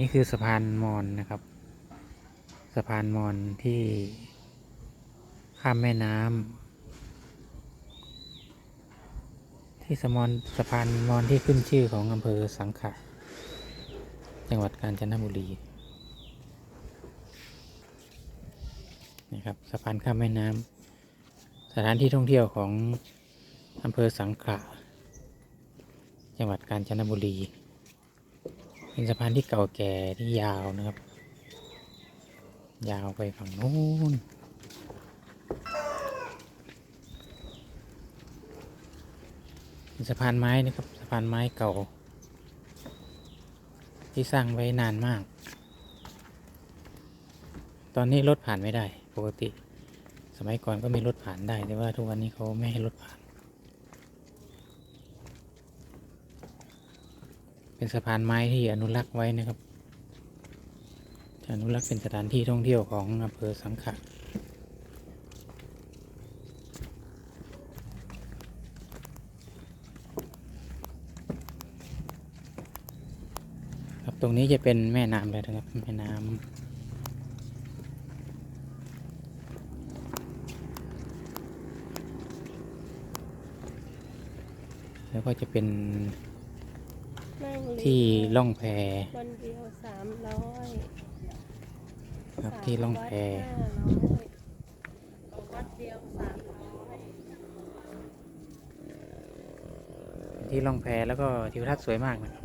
นี่คือสะพานมอญนะครับ สะพานมอญที่ข้ามแม่น้ำที่สะมอนสะพานมอญที่ขึ้นชื่อของอำเภอสังขะจังหวัดกาญจนบุรีนะครับสะพานข้ามแม่น้ำสถานที่ท่องเที่ยวของอำเภอสังขะจังหวัดกาญจนบุรี เป็นสะพานที่เก่าแก่ที่ยาวนะครับ ยาวไปฝั่งนู้นเป็นสะพานไม้นะครับสะพานไม้เก่า ที่สร้างไว้นานมาก ตอนนี้รถผ่านไม่ได้ปกติ สมัยก่อนก็มีรถผ่านได้ แต่ว่าทุกวันนี้เขาไม่ให้รถผ่าน เป็นสะพานไม้ที่อนุรักษ์ไว้นะครับอนุรักษ์เป็นสถานที่ท่องเที่ยวของอำเภอสังขะครับตรงนี้จะเป็นแม่น้ำเลยนะครับแม่น้ำแล้วก็จะเป็น นั่งเรือที่ล่องแพ วันเดียวสามร้อยครับที่ล่องแพห้าร้อยวัดเดียวสามร้อยที่ล่องแพแล้วก็ทิวทัศน์สวยมากนะครับ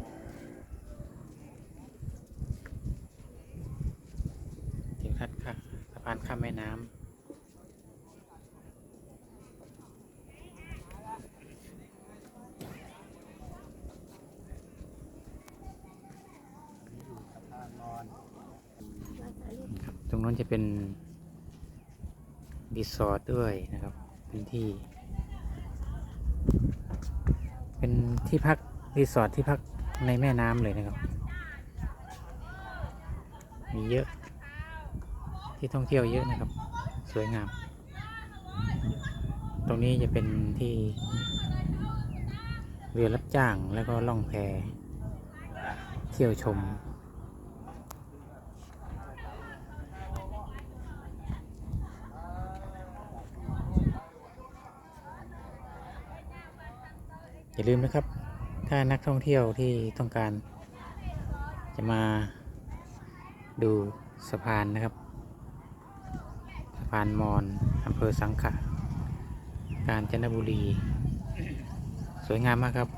ทิวทัศน์ค่ะสะพานข้ามแม่น้ำ ตรงนั้นจะเป็นรีสอร์ทด้วยนะครับเป็นที่ เป็นที่พักรีสอร์ทที่พักในแม่น้ำเลยนะครับ มีเยอะที่ท่องเที่ยวเยอะนะครับ สวยงาม ตรงนี้จะเป็นที่เรือรับจ้างแล้วก็ล่องแพเที่ยวชม อย่าลืมนะครับ ถ้านักท่องเที่ยวที่ต้องการ จะมาดูสะพานนะครับ สะพานมอญอำเภอสังขะกาญจนบุรี สวยงามมากครับ